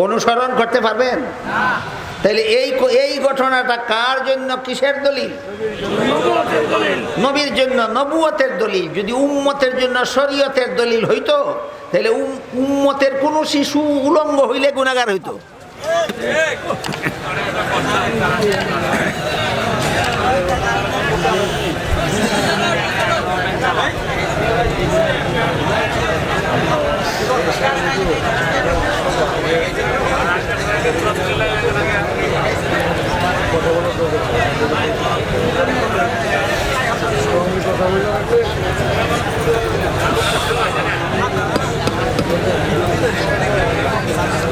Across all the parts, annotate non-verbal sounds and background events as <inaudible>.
অনুসরণ করতে পারবেন? তাহলে এই এই ঘটনাটা কার জন্য কিসের দলিল? নবীর জন্য নবুয়তের দলিল। যদি উম্মতের জন্য শরীয়তের দলিল হইতো তাহলে উম- উম্মতের কোনো শিশু উলঙ্গ হইলে গুণাগার হইতো।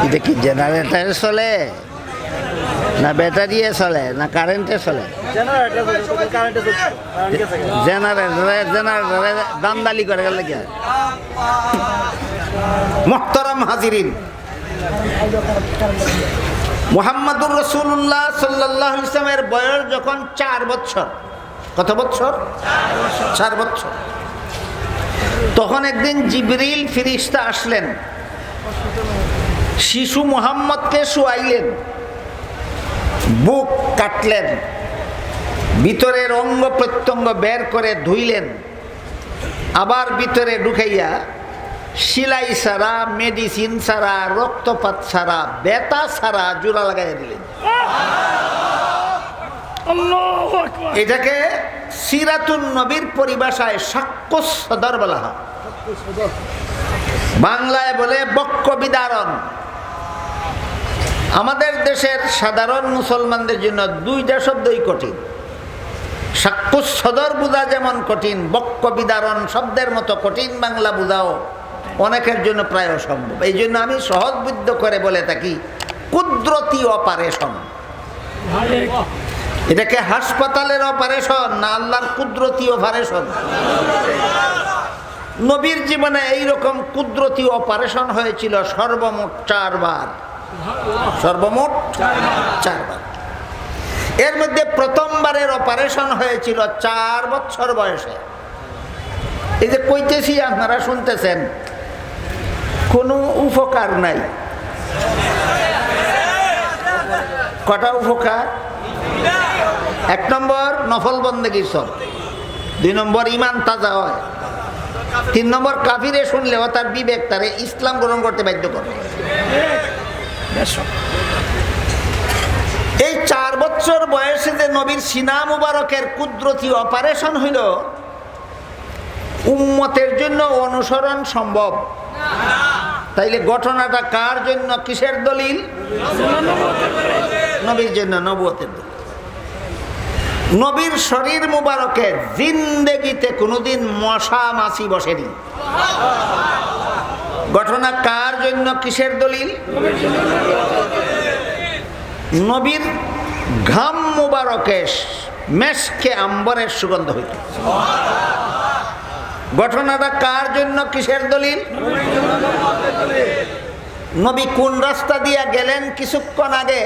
এটা কি জেনারেটারে চলে? না ব্যাটারিয়ে চলে? না কারেন্টে চলে? জেনারেটরে জেনারেটরে দান্দালি করে গেলে কি? মোহতারাম হাজিরিন। মোহাম্মদুর রসুল্লাহ সাল্লাহ ইসলামের বয়স যখন চার বছর। কত বছর? চার বছর। তখন একদিন জিবরিল ফিরিস্তা আসলেন। শিশু মোহাম্মদকে শুয়াইলেন। বুক কাটলেন। ভিতরের অঙ্গ প্রত্যঙ্গ বের করে ধুইলেন। আবার ভিতরে ঢুকাইয়া সিলাই ছাড়া মেডিসিন ছাড়া রক্তপাত ছাড়া বেতা ছাড়া জোড়া লাগাইয়া দিলেন। এটাকে সিরাতুন নবীর পরিভাষায় সাক্ষ্য সদর বলা হয়। বাংলায় বলে বক্ষ বিদারণ। আমাদের দেশের সাধারণ মুসলমানদের জন্য দুইটা শব্দই কঠিন। সাক্ষ্য সদর বোঝা যেমন কঠিন বক্ষ বিদারণ শব্দের মতো কঠিন বাংলা বোঝাও অনেকের জন্য প্রায় অসম্ভব। এই জন্য আমি সহজবুদ্ধ করে বলে থাকি, কুদরতি অপারেশন এটাকে হাসপাতালের অপারেশন না আল্লাহর কুদরতি অপারেশন নবীর জীবনে এইরকম কুদরতি অপারেশন হয়েছিল সর্বমোট চারবার। সর্বমোট চারবার। এর মধ্যে প্রথমবারের অপারেশন হয়েছিল চার বছর বয়সে। এই যে কইতেছি, আপনারা শুনতেছেন কোনো উপকার নাই। কটা উপকার? এক নম্বর, নফল বন্দেগীর সব। দুই নম্বর ইমান তাজা হয়। তিন নম্বর, কাফিরে শুনলেও তার বিবেক, তারে ইসলাম গ্রহণ করতে বাধ্য করে। এই চার বছর বয়সে যে নবীর সিনা মুবারকের কুদরতি অপারেশন হইল, উম্মতের জন্য অনুসরণ সম্ভব। তাইলে ঘটনাটা কার জন্য? কিসের দলিল? নবীর জন্য, নবুয়তের দলিল। নবীর শরীর মুবারকে জিন্দেগিতে কোনোদিন মশা মাছি বসেনি। ঘটনা কার জন্য, কিসের দলিল? নবীর ঘাম মুবারকে মেশকে আম্বরের সুগন্ধ হইত ঘটনাটা কার জন্য? কিসের দলিল? নবী কোন রাস্তা দিয়া গেলেন কিছুক্ষণ আগে?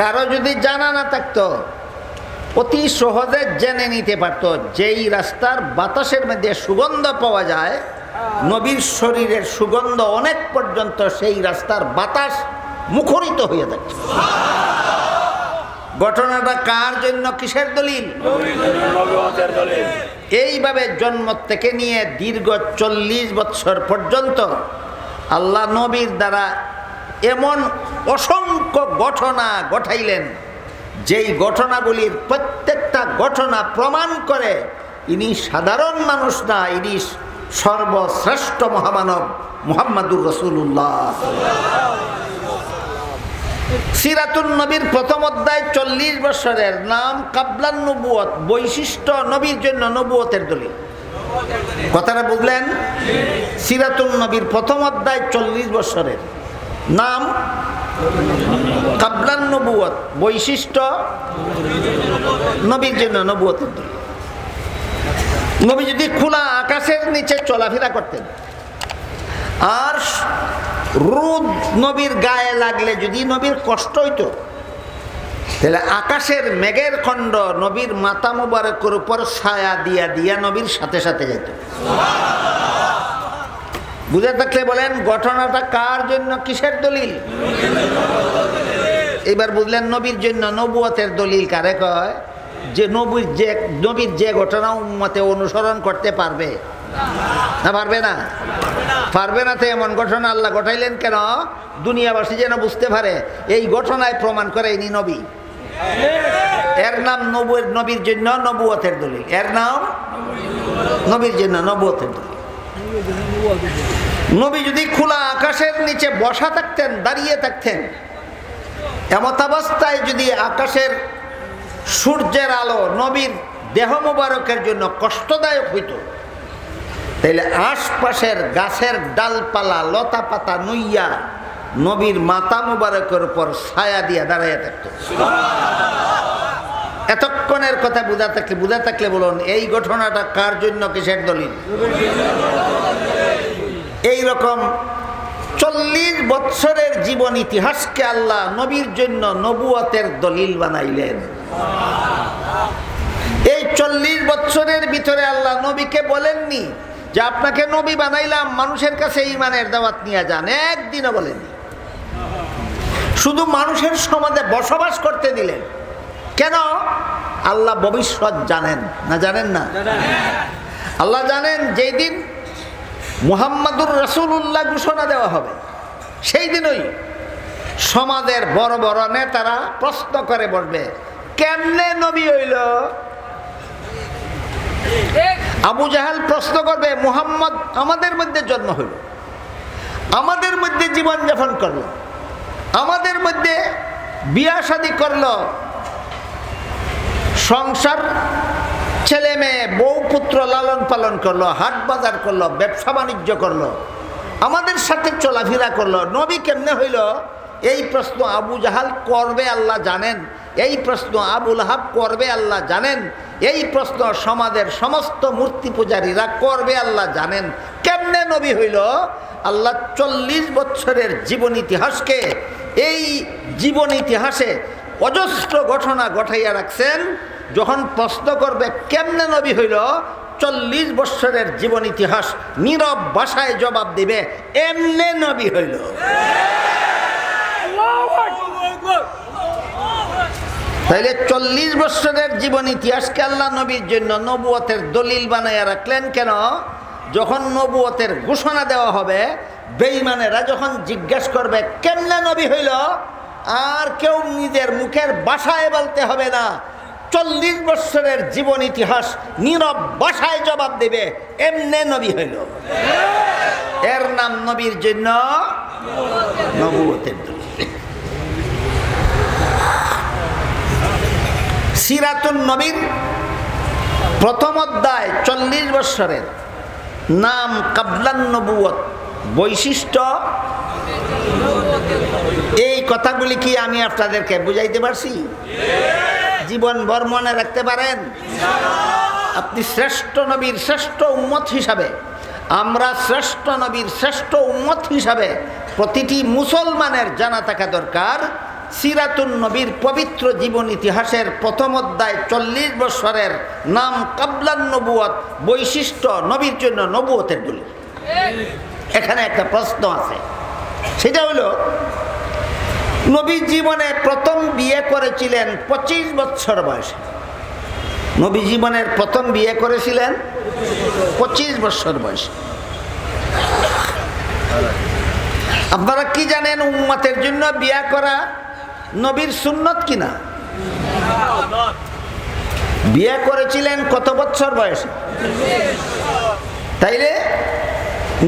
কারও যদি জানা না থাকতো, অতি সহজে জেনে নিতে পারত যেই রাস্তার বাতাসের মধ্যে সুগন্ধ পাওয়া যায়, নবীর শরীরের সুগন্ধ অনেক পর্যন্ত সেই রাস্তার বাতাস মুখরিত হয়ে যাচ্ছে ঘটনাটা কার জন্য? কিসের দলিল? এইভাবে জন্ম থেকে নিয়ে দীর্ঘ চল্লিশ বৎসর পর্যন্ত আল্লাহ নবীর দ্বারা এমন অসংখ্য ঘটনা ঘটাইলেন, যেই ঘটনাগুলির প্রত্যেকটা ঘটনা প্রমাণ করে ইনি সাধারণ মানুষ না, ইনি সর্বশ্রেষ্ঠ মহামানব মুহাম্মাদুর রসুল্লাহ সিরাতুন নবীর প্রথম অধ্যায় চল্লিশ বছরের নাম কাবলান নবুয়ত বৈশিষ্ট্য নবীর জন্য নবুয়তের দলিল। কথাটা বুঝলেন? সিরাতুন নবীর প্রথম অধ্যায় চল্লিশ বছরের নাম কাবলান নবুয়ত বৈশিষ্ট্য নবীর জন্য নবুয়তের দলিল। নবী যদি খোলা আকাশের নিচে চলাফেরা করতেন আর রোদ নবীর গায়ে লাগলে যদি নবীর কষ্ট হইতো, তাহলে আকাশের মেঘের খণ্ড নবীর মাথা মুবারকের উপর ছায়া দিয়া দিয়া নবীর সাথে সাথে যেত বুঝে থাকলে বলেন, ঘটনাটা কার জন্য, কিসের দলিল? এবার বুঝলেন নবীর জন্য নবুয়তের দলিল কারে কয়? যে নবীর যে নবীর যে ঘটনা উম্মতে অনুসরণ করতে পারবে, না পারবে না? পারবে না তো এমন ঘটনা আল্লাহ ঘটাইলেন কেন? দুনিয়াবাসী যেন বুঝতে পারে, এই ঘটনায় প্রমাণ করে ইনি নবী। এর নাম নবুয়ের নবীর জন্য নবুয়তের দলিল। এর নাম নবীর জন্য নবুয়তের দলিল। নবী যদি খোলা আকাশের নিচে বসা থাকতেন, দাঁড়িয়ে থাকতেন এমতাবস্থায় যদি আকাশের সূর্যের আলো নবীর দেহ মোবারকের জন্য কষ্টদায়ক হইত তাইলে আশপাশের গাছের ডালপালা লতা পাতা নুইয়া নবীর মাতা মোবারকের উপর ছায়া দিয়ে দাঁড়াইয়া থাকতো। এতক্ষণের কথা বুঝা থাকলে বুঝা থাকলে বলুন, এই ঘটনাটা কার জন্য কিসের দলিল? এই রকম চল্লিশ বৎসরের জীবন ইতিহাসকে আল্লাহ নবীর জন্য নবুয়তের দলিল বানাইলেন। এই চল্লিশ বৎসরের ভিতরে আল্লাহ নবীকে বলেননি যে আপনাকে নবী বানাইলাম, মানুষের কাছে ইমানের দাওয়াত নিয়ে যান, একদিনও বলেননি। শুধু মানুষের সমাজে বসবাস করতে দিলেন। কেন? আল্লাহ ভবিষ্যৎ জানেন। না জানেন না? আল্লাহ জানেন যেই দিন মুহাম্মাদুর রসুল্লাহ ঘোষণা দেওয়া হবে, সেই দিনই সমাজের বড় বড় নেতারা প্রশ্ন করে বসবে, কেমনে নবী হইল? আবু জাহাল প্রশ্ন করবে, মুহাম্মদ আমাদের মধ্যে জন্ম হইল। আমাদের মধ্যে জীবনযাপন করল। আমাদের মধ্যে বিয়া শাদি করল। সংসার, ছেলে মেয়ে, বউ পুত্র লালন পালন করল, হাট বাজার করল, ব্যবসা বাণিজ্য করল, আমাদের সাথে চলাফেরা করল। নবী কেমনে হইল? এই প্রশ্ন আবু জাহাল করবে, আল্লাহ জানেন। এই প্রশ্ন আবুল হাব করবে আল্লাহ জানেন, এই প্রশ্ন সমাজের সমস্ত মূর্তি পূজারীরা করবে আল্লাহ জানেন। কেমনে নবী হইল? আল্লাহ চল্লিশ বছরের জীবন ইতিহাসকে এই জীবন ইতিহাসে অজস্র ঘটনা ঘটাইয়া রাখছেন, যখন প্রশ্ন করবে কেমনে নবী হইল? চল্লিশ বৎসরের জীবন ইতিহাস নীরব ভাষায় জবাব দিবে, এমনে নবী হইল। তাইলে চল্লিশ বৎসরের জীবন ইতিহাসকে আল্লাহ নবীর জন্য নবুয়তের দলিল বানাইয়া রাখলেন কেন? যখন নবুয়তের ঘোষণা দেওয়া হবে বেইমানেরা যখন জিজ্ঞেস করবে, কেমনে নবী হইল? আর কেউ নিজের মুখের বাসায় বলতে হবে না। চল্লিশ বৎসরের জীবন ইতিহাস নীরব বাসায় জবাব দেবে, এমনে নবী হইল। এর নাম নবীর জন্য নবুয়তের দলিল। সিরাতুন নবীর প্রথম অধ্যায় চল্লিশ বৎসরের নাম কাবলান বৈশিষ্ট্য, এই কথাগুলি কি আমি আপনাদেরকে বুঝাইতে পারছি? জীবন ভর মনে রাখতে পারেন? আপনি শ্রেষ্ঠ নবীর শ্রেষ্ঠ উম্মত হিসাবে, আমরা শ্রেষ্ঠ নবীর শ্রেষ্ঠ উম্মত হিসাবে প্রতিটি মুসলমানের জানা থাকা দরকার। সিরাতুন নবীর পবিত্র জীবন ইতিহাসের প্রথম অধ্যায় চল্লিশ বৎসরের নাম কাবলান নবুয়ত, বৈশিষ্ট্য নবীর জন্য নবুয়তের দলিল। এখানে একটা প্রশ্ন আছে। সেটা হলো, নবী জীবনে প্রথম বিয়ে করেছিলেন পঁচিশ বছর বয়সে। নবী জীবনের প্রথম বিয়ে করেছিলেন পঁচিশ বছর বয়সে। আপনারা কি জানেন উম্মতের জন্য বিয়া করা নবীর সুন্নত কিনা? বিয়ে করেছিলেন কত বছর বয়সে? তাইলে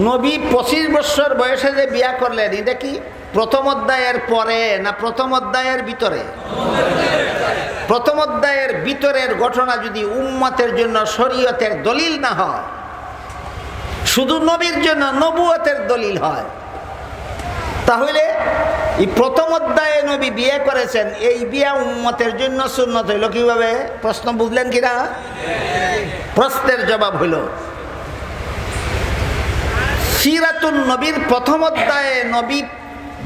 নবী পঁচিশ বছর বয়সে যে বিয়া করলেন, এটা কি প্রথম অধ্যায়ের পরে না প্রথম অধ্যায়ের ভিতরে? প্রথম অধ্যায়ের ভিতরের ঘটনা যদি উম্মতের জন্য শরীয়তের দলিল না হয়, শুধু নবীর জন্য নবুয়তের দলিল হয় তাহলে এই প্রথম অধ্যায়ে নবী বিয়ে করেছেন, এই বিয়া উম্মতের জন্য সুন্নত হইল কীভাবে? প্রশ্ন বুঝলেন কিনা? প্রশ্নের জবাব হইল। সিরাতুন নবীর প্রথম অধ্যায়ে নবী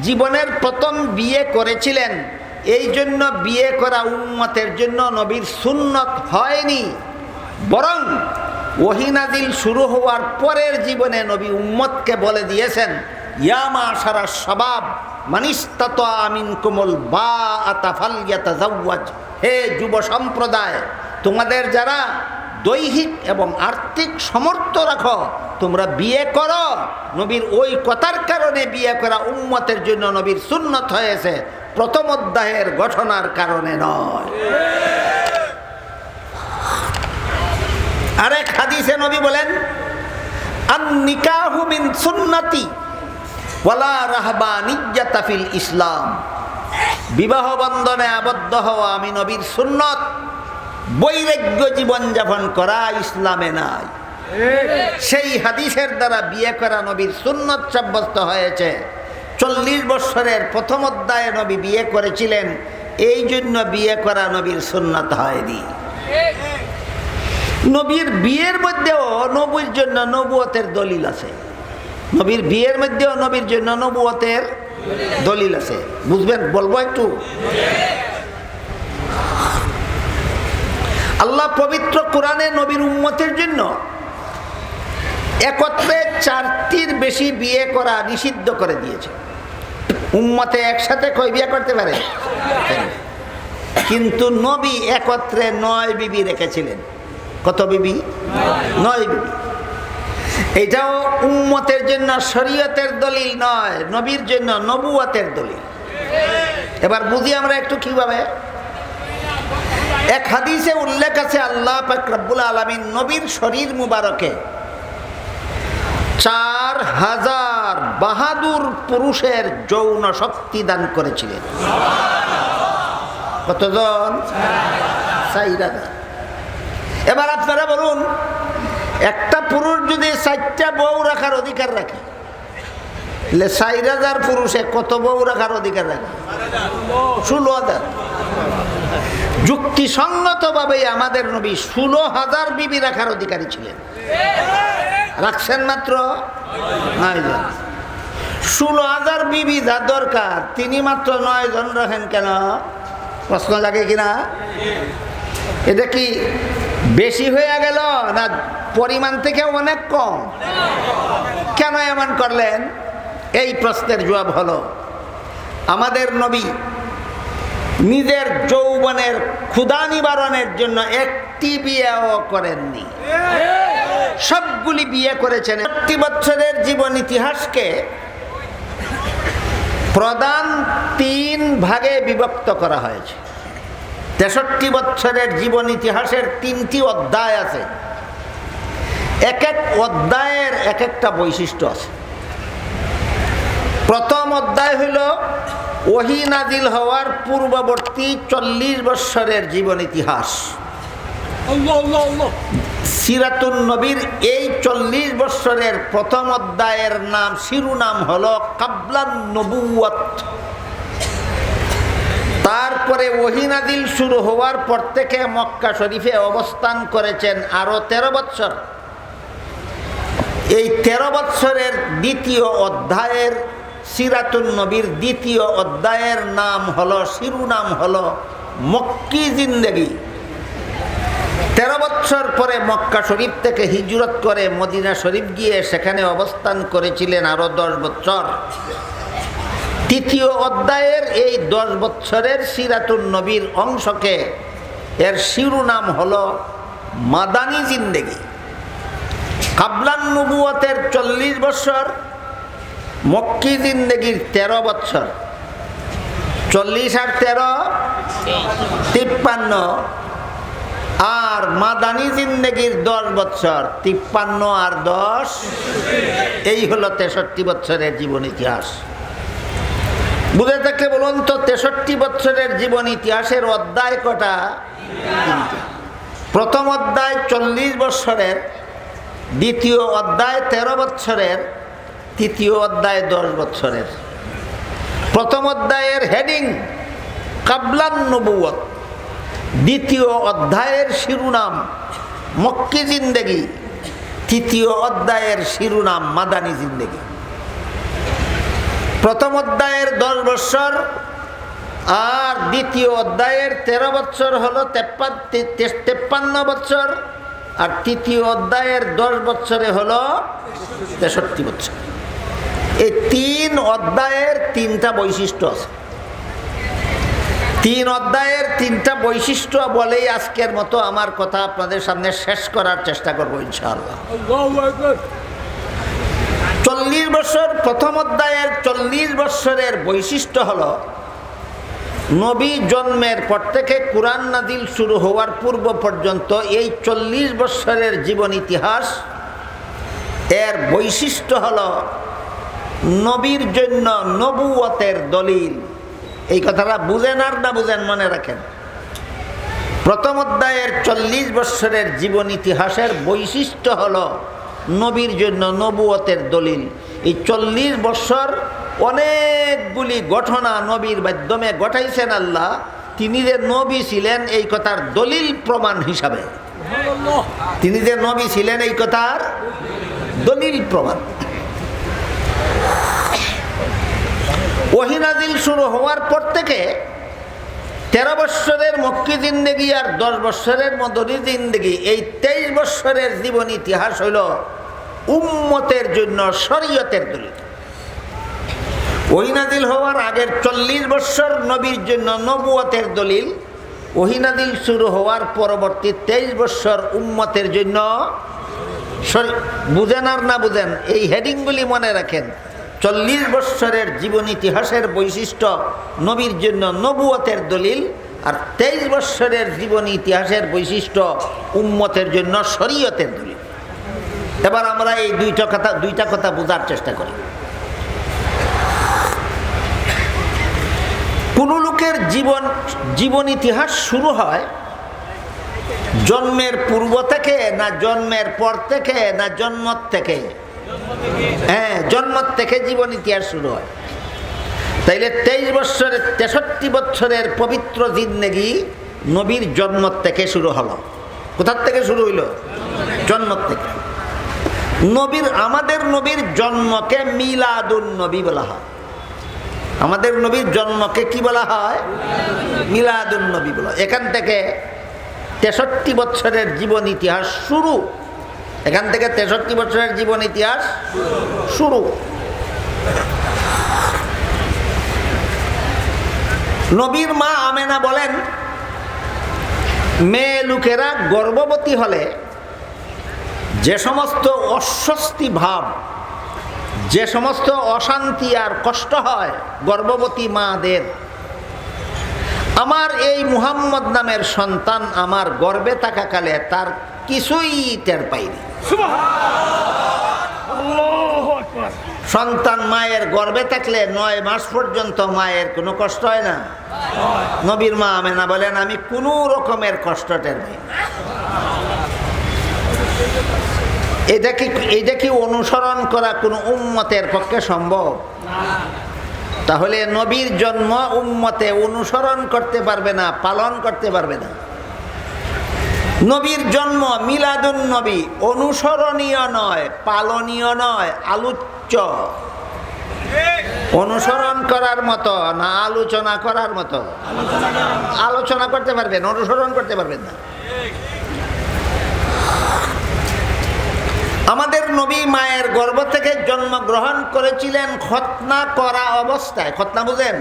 জীবনের প্রথম বিয়ে করেছিলেন, এই জন্য বিয়ে করা উম্মতের জন্য নবীর সুন্নত হয়নি। বরং ওহিনাদিল শুরু হওয়ার পরের জীবনে নবী উম্মতকে বলে দিয়েছেন ইয়ামা সারা আমিন কোমল বা হে যুব সম্প্রদায়, তোমাদের যারা দৈহিক এবং আর্থিক সমর্থ রাখো, তোমরা বিয়ে করো। নবীর ওই কথার কারণে বিয়ে করা উম্মতের জন্য নবীর সুন্নত হয়েছে, প্রথম অধ্যায়ের গঠনার কারণে নয়। আরেক হাদিসে নবী বলেন আন নিকাহু মিন সুন্নতি ফিল ইসলাম। বিবাহ বন্ধনে আবদ্ধ হওয়া আমি নবীর সুন্নত। বৈরাগ্য জীবনযাপন করা ইসলামে নাই। সেই হাদিসের দ্বারা বিয়ে করা নবীর সুন্নত সাব্যস্ত হয়েছে। চল্লিশ বৎসরের প্রথম অধ্যায়ে নবী বিয়ে করেছিলেন। এই জন্য বিয়ে করা নবীর সুন্নত হয়নি। নবীর বিয়ের মধ্যেও নবীর জন্য নবুয়তের দলিল আছে। নবীর বিয়ের মধ্যেও নবীর জন্য নবুয়তের দলিল আছে। বুঝবেন? বলব একটু? আল্লাহ পবিত্র কোরআনে নবীর উম্মতের জন্য একত্রে চারটির বেশি বিয়ে করা নিষিদ্ধ করে দিয়েছে। উম্মতে একসাথে কই বিয়ে করতে পারে? কিন্তু নবী একত্রে নয় বিবি রেখেছিলেন। কত বিবি? নয় বিবি। এটাও উম্মতের জন্য শরীয়তের দলিল নয়, নবীর জন্য নবুয়াতের দলিল। এবার বুঝি আমরা একটু কীভাবে? এক হাদিসে উল্লেখ আছে, আল্লাহ রব্বুল আলমিন নবীর শরীর মুবারকে চার হাজার বাহাদুর পুরুষের যৌন শক্তি দান করেছিলেন। কতজন? এবার আপনারা বলুন একটা পুরুষ যদি চারটা বউ রাখার অধিকার রাখে, তাহলে চার হাজার পুরুষে কত বউ রাখার অধিকার রাখে? ষোলো হাজার। যুক্তিসঙ্গতভাবে আমাদের নবী ষোলো হাজার বিবি রাখার অধিকারী ছিলেন। রাখছেন মাত্র নয় ষোলো হাজার বিবি যার দরকার, তিনি মাত্র নয় জন রাখেন কেন? প্রশ্ন লাগে কিনা? এটা কি বেশি হয়ে গেল না পরিমাণ থেকে অনেক কম? কেন এমন করলেন? এই প্রশ্নের জবাব হলো, আমাদের নবী নিজের যৌবনের ক্ষুদা নিবারণের জন্য একটি বিয়েও করেননি। সবগুলি বিয়ে করেছেন। একটি বছরের জীবন ইতিহাসকে প্রধান তিন ভাগে বিভক্ত করা হয়েছে। তেষট্টি বৎসরের জীবন ইতিহাসের তিনটি অধ্যায় আছে। এক এক অধ্যায়ের এক একটা বৈশিষ্ট্য আছে। প্রথম অধ্যায় হইল ওহি নাজিল হওয়ার পূর্ববর্তী চল্লিশ বৎসরের জীবন ইতিহাস। সিরাতুন নবীর এই চল্লিশ বৎসরের প্রথম অধ্যায়ের নাম শিরুনাম হল কাবলান নবুয়ত তারপরে ওহিনাদিল শুরু হওয়ার পর থেকে মক্কা শরীফে অবস্থান করেছেন আরও তেরো বৎসর। এই তেরো বৎসরের দ্বিতীয় অধ্যায়ের সিরাতুন নবীর দ্বিতীয় অধ্যায়ের নাম হলো শিরুনাম হলো, মক্কি জিন্দেগি। তেরো বৎসর পরে মক্কা শরীফ থেকে হিজরত করে মদিনা শরীফ গিয়ে সেখানে অবস্থান করেছিলেন আরও দশ বৎসর। তৃতীয় অধ্যায়ের এই দশ বৎসরের সিরাতুন নবীর অংশকে এর শিরোনাম হল মাদানী জিন্দেগি। কাবলান নবুয়তের চল্লিশ বৎসর, মক্কি জিন্দেগির তেরো বৎসর, চল্লিশ আর তেরো তিপ্পান্ন, আর মাদানী জিন্দেগির দশ বৎসর, তিপ্পান্ন আর দশ, এই হলো তেষট্টি বৎসরের জীবন ইতিহাস। বুঝে থাকলে বলুন তো, তেষট্টি বৎসরের জীবন ইতিহাসের অধ্যায় কটা? প্রথম অধ্যায় চল্লিশ বৎসরের দ্বিতীয় অধ্যায় তেরো বৎসরের তৃতীয় অধ্যায় দশ বৎসরের প্রথম অধ্যায়ের হেডিং কাবলান নবুয়ত দ্বিতীয় অধ্যায়ের শিরুনাম মক্কি জিন্দেগি। তৃতীয় অধ্যায়ের শিরুনাম মাদানি জিন্দেগি। প্রথম অধ্যায়ের দশ বৎসর আর দ্বিতীয় অধ্যায়ের তেরো বৎসর হলো তেপ্পান্ন বৎসর আর তৃতীয় অধ্যায়ের দশ বছরে হলো তেষট্টি বছর এই তিন অধ্যায়ের তিনটা বৈশিষ্ট্য আছে। তিন অধ্যায়ের তিনটা বৈশিষ্ট্য বলেই আজকের মতো আমার কথা আপনাদের সামনে শেষ করার চেষ্টা করব ইনশাআল্লাহ। বছর, প্রথম অধ্যায়ের চল্লিশ বছরের বৈশিষ্ট্য হল, নবী জন্মের পর থেকে কোরআন নাদিল শুরু হওয়ার পূর্ব পর্যন্ত এই চল্লিশ বছরের জীবন ইতিহাস, এর বৈশিষ্ট্য হল নবীর জন্য নবুয়তের দলিল। এই কথাটা বুঝেন আর না বুঝেন মনে রাখেন। প্রথম অধ্যায়ের চল্লিশ বৎসরের জীবন ইতিহাসের বৈশিষ্ট্য হল নবীর জন্য নবুয়তের দলিল। এই চল্লিশ বৎসর অনেকগুলি ঘটনা নবীর মাধ্যমে ঘটাইছেন আল্লাহ। তিনি যে নবী ছিলেন, এই কথার দলিল প্রমাণ হিসাবে। তিনি যে নবী ছিলেন, এই কথার দলিল প্রমাণ। ওহিনাদিল শুরু হওয়ার পর থেকে তেরো বৎসরের মক্কি জিন্দেগি আর দশ বৎসরের মদনী জিন্দেগি, এই তেইশ বৎসরের জীবন ইতিহাস হইল উম্মতের জন্য শরীয়তের দলিল। ওহিনাদিল হওয়ার আগের চল্লিশ বৎসর নবীর জন্য নবুয়তের দলিল। ওহিনাদিল শুরু হওয়ার পরবর্তী তেইশ বৎসর উম্মতের জন্য বুঝেন আর না বুঝেন, এই হেডিংগুলি মনে রাখেন। চল্লিশ বৎসরের জীবন ইতিহাসের বৈশিষ্ট্য নবীর জন্য নবুয়তের দলিল আর তেইশ বৎসরের জীবন ইতিহাসের বৈশিষ্ট্য উম্মতের জন্য শরীয়তের দলিল। এবার আমরা এই দুইটা কথা দুইটা কথা বোঝার চেষ্টা করি। কোন লোকের জীবন জীবন ইতিহাস শুরু হয় জন্মের পূর্ব থেকে না জন্মের পর থেকে না জন্ম থেকে? হ্যাঁ জন্ম থেকে জীবন ইতিহাস শুরু হয়। তাইলে তেইশ বৎসরের, তেষট্টি বছরের পবিত্র জিন্দেগি নবীর জন্ম থেকে শুরু হলো। কোথার থেকে শুরু হইল? জন্ম থেকে। নবীর, আমাদের নবীর জন্মকে মিলাদুন নবী বলা হয়। আমাদের নবীর জন্মকে কি বলা হয়? মিলাদুন নবী বলা। এখান থেকে তেষট্টি বছরের জীবন ইতিহাস শুরু। এখান থেকে তেষট্টি বছরের জীবন ইতিহাস শুরু। নবীর মা আমেনা বলেন, মেয়ে লোকেরা গর্ভবতী হলে যে সমস্ত অস্বস্তি ভাব যে সমস্ত অশান্তি আর কষ্ট হয় গর্ভবতী মাদের আমার এই মুহাম্মদ নামের সন্তান আমার গর্বে থাকাকালে তার কিছুই টের পাইনি। সন্তান মায়ের গর্বে থাকলে নয় মাস পর্যন্ত মায়ের কোনো কষ্ট হয় না? নবীর মা আমেনা বলেন আমি কোনো রকমের কষ্ট টের পাই না। এটা কি অনুসরণ করা কোনো উম্মতের পক্ষে সম্ভব? তাহলে নবীর জন্ম উম্মতে অনুসরণ করতে পারবে না, পালন করতে পারবে না। নবীর জন্ম মিলাদুন নবী, অনুসরণীয় নয়, পালনীয় নয়, আলোচ্য। অনুসরণ করার মতো না, আলোচনা করার মতো। আলোচনা করতে পারবেন, অনুসরণ করতে পারবেন না। আমাদের নবী মায়ের গর্ভ থেকে জন্মগ্রহণ করেছিলেন খতনা করা অবস্থায়। খতনা বুঝেন?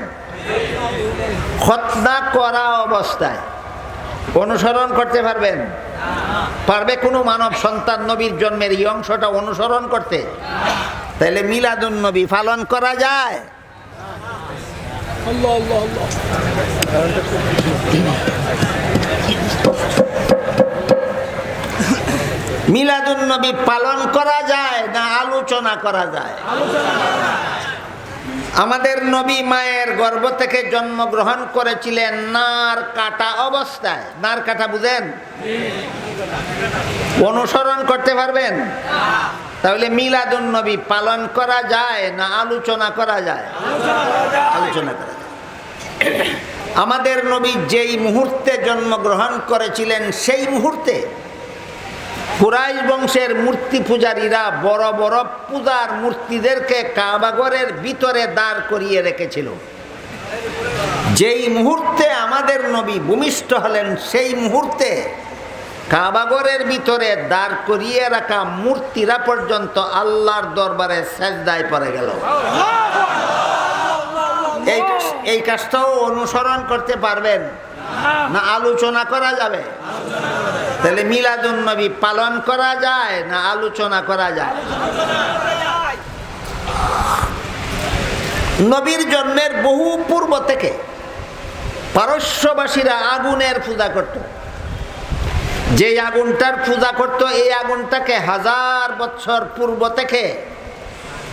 খতনা করা অবস্থায়। অনুসরণ করতে পারবেন? পারবে কোনো মানব সন্তান নবীর জন্মের এই অংশটা অনুসরণ করতে। তাহলে মিলাদুন নবী পালন করা যায়। মিলাদুন নবী পালন করা যায় না আলোচনা করা যায়? আমাদের নবী মায়ের গর্ভ থেকে জন্মগ্রহণ করেছিলেন নার কাটা অবস্থায়। নার কাটা বুঝেন? অনুসরণ করতে পারবেন? তাহলে মিলাদুন নবী পালন করা যায় না আলোচনা করা যায়? আলোচনা করা যায়। আমাদের নবী যেই মুহূর্তে জন্মগ্রহণ করেছিলেন সেই মুহূর্তে কুরাইশ বংশের মূর্তি পূজারীরা বড় বড় পূজার মূর্তিদেরকে কাবাগরের ভিতরে দাঁড় করিয়ে রেখেছিল। যেই মুহূর্তে আমাদের নবী ভূমিষ্ঠ হলেন, সেই মুহূর্তে কাবাগরের ভিতরে দাঁড় করিয়ে রাখা মূর্তিরা পর্যন্ত আল্লাহর দরবারে সেজদায় পড়ে গেল। এই এই কাজটাও অনুসরণ করতে পারবেন না, আলোচনা করা যাবে। তাহলে মিলাদুন নবী পালন করা যায় না আলোচনা করা যায়? নবীর জন্মের বহু পূর্ব থেকে পারস্যবাসীরা আগুনের পূজা করত। যে আগুনটার পূজা করত, এই আগুনটাকে হাজার বছর পূর্ব থেকে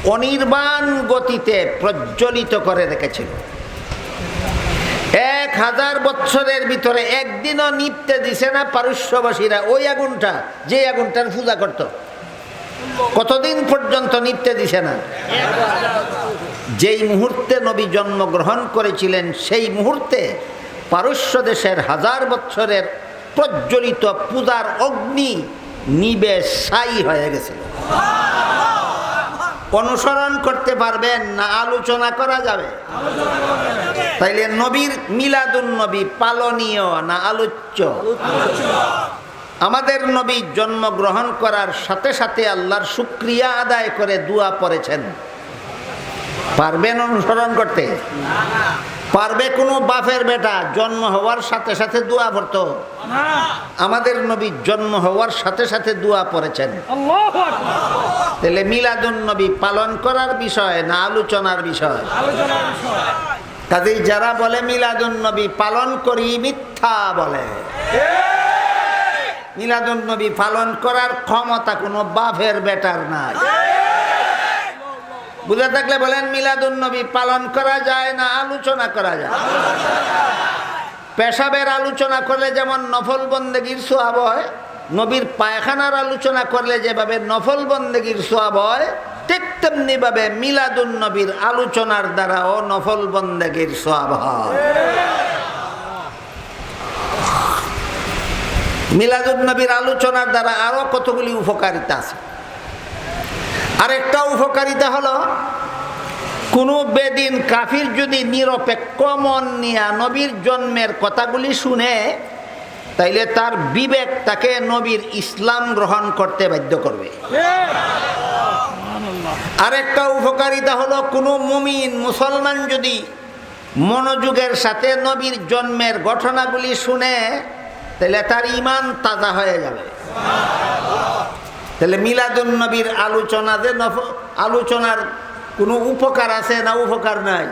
অনির্বাণ গতিতে প্রজ্বলিত করে রেখেছিল। হাজার বছরের ভিতরে একদিনও নিপতে দিছে না পারস্যবাসীরা। ওই আগুনটা, যে আগুনটার পূজা করত। কতদিন পর্যন্ত নিপতে দিছে না? যেই মুহূর্তে নবী জন্মগ্রহণ করেছিলেন, সেই মুহূর্তে পারস্য দেশের হাজার বছরের প্রজ্বলিত পূজার অগ্নি নিবে সাই হয়ে গেছিল। অনুসরণ করতে পারবেন না, আলোচনা করা যাবে। তাইলে নবীর মিলাদুন নবী পালনীয় না আলোচ্য? আমাদের নবী জন্মগ্রহণ করার সাথে সাথে আল্লাহর শুক্রিয়া আদায় করে দোয়া পড়েছেন। পারবেন অনুসরণ করতে? পারবে কোনো বাপের বেটা জন্ম হওয়ার সাথে সাথে দোয়া পড়তো। আমাদের নবী জন্ম হওয়ার সাথে সাথে দোয়া পড়েছেন। তাহলে মিলাদুন নবী পালন করার বিষয় না আলোচনার বিষয়। কাজেই যারা বলে মিলাদুন নবী পালন করি মিথ্যা বলে। মিলাদুন নবী পালন করার ক্ষমতা কোনো বাপের বেটার নাই। বুঝে থাকলে বলেন, মিলাদুন নবী পালন করা যায় না, আলোচনা করা যায়। পেশাবের আলোচনা করলে যেমন নফল বন্দেগীর সোয়াব হয়, নবীর পায়খানার আলোচনা করলে যেভাবে নফল বন্দেগীর সোয়াব হয়, ঠিক তেমনি ভাবে মিলাদুন নবীর আলোচনার দ্বারাও নফল বন্দেগীর সোয়াব হয়। মিলাদুন নবীর আলোচনার দ্বারা আরও কতগুলি উপকারিতা আছে? আরেকটা উপকারিতা হলো, কোনো বেদিন কাফির যদি নিরপেক্ষ মন নিয়া নবীর জন্মের কথাগুলি শুনে, তাইলে তার বিবেক তাকে নবীর ইসলাম গ্রহণ করতে বাধ্য করবে। আরেকটা উপকারিতা হলো, কোনো মুমিন মুসলমান যদি মনোযোগের সাথে নবীর জন্মের ঘটনাগুলি শুনে তাহলে তার ইমান তাজা হয়ে যাবে। তাহলে মিলাদুন নবীর আলোচনা যে আলোচনার কোনো উপকার আছে না উপকার নাই?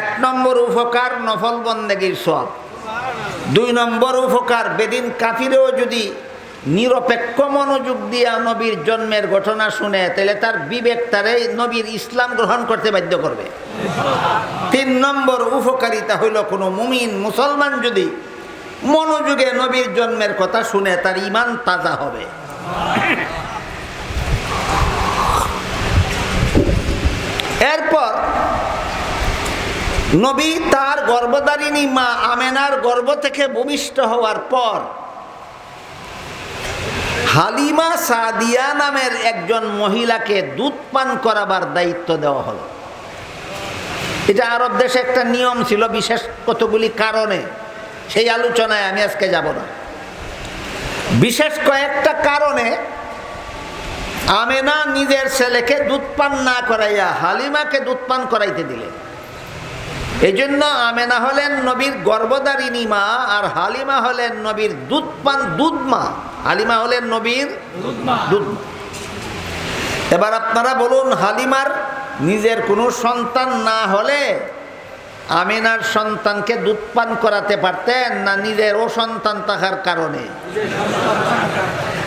এক নম্বর উপকার নফল বন্দেগীর সব দুই নম্বর উপকার বেদিন কাফিরেও যদি নিরপেক্ষ মনোযোগ দিয়া নবীর জন্মের ঘটনা শুনে, তাহলে তার বিবেক তারে নবীর ইসলাম গ্রহণ করতে বাধ্য করবে। তিন নম্বর উপকারিতা হইল কোনো মুমিন, মুসলমান যদি মনোযোগে নবীর জন্মের কথা শুনে, তার ইমান তাজা হবে। <coughs> এরপর নবী তার গর্ভধারিণী মা আমেনার গর্ভ থেকে ভূমিষ্ঠ হওয়ার পর হালিমা সাদিয়া নামের একজন মহিলাকে দুধ পান করাবার দায়িত্ব দেওয়া হলো। এটা আরব দেশে একটা নিয়ম ছিল বিশেষ কতগুলি কারণে। সেই আলোচনায় আমি আজকে যাব না। বিশেষ কয়েকটা কারণে আমেনা নিজের ছেলেকে দুধ পান না করাইয়া হালিমাকে দুধ পান করাইতে দিলেন এই জন্য আমেনা হলেন নবীর গর্ভধারিণী মা আর হালিমা হলেন নবীর দুধ পান দুধ মা। হালিমা হলেন নবীর দুধ এবার আপনারা বলুন হালিমার নিজের কোনো সন্তান না হলে আমিনার সন্তানকে দুধ পান করাতে পারতেন না নিজের ও সন্তান থাকার কারণে।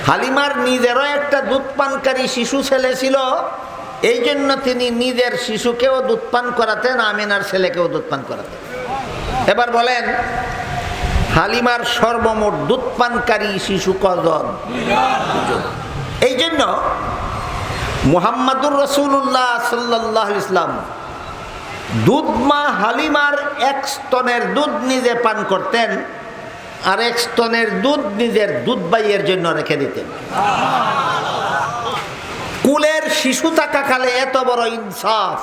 হালিমার নিজেরও একটা দুধ পানকারী শিশু ছেলে ছিল, এই জন্য তিনি নিজের শিশুকেও দুধ পান করাতেন, আমিনার ছেলেকেও দুধ পান করাতেন। এবার বলেন, হালিমার সর্বমোট দুধ পানকারী শিশু কজন? এই জন্য মুহাম্মাদুর রসুল্লাহ সাল্লাহ ইসলাম দুধ মা হালিমার এক স্তনের দুধ নিজে পান করতেন আর এক স্তনের দুধ নিজের দুধ বাইয়ের জন্য রেখে দিতেন। কুলের শিশু থাকাকালে এত বড় ইনসাফ।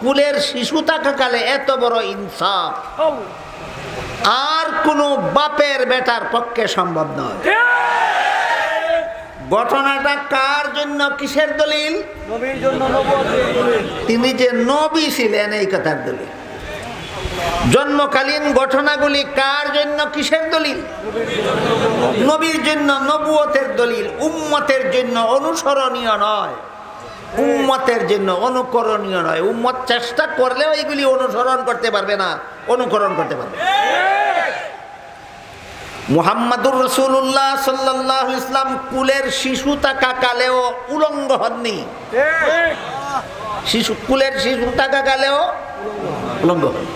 কুলের শিশু থাকাকালে এত বড় ইনসাফ। আর কোনো বাপের বেটার পক্ষে সম্ভব নয়। ঘটনাটা কার জন্য কিসের দলিল? জন্য তিনি যে নবী ছিলেন এই কথার দলিল। জন্মকালীন ঘটনাগুলি কার জন্য কিসের দলিল? নবীর জন্য নবুয়তের দলিল উম্মতের জন্য অনুসরণীয় নয়। উম্মতের জন্য অনুকরণীয় নয়। উম্মত চেষ্টা করলেও এইগুলি অনুসরণ করতে পারবে না অনুকরণ করতে পারবে মুহাম্মাদুর রসুল্লাহ সাল্লাহ ইসলাম কুলের শিশু থাকা কালেও উলঙ্গ হননি। শিশু কুলের শিশু থাকা কালেও উলঙ্গ হন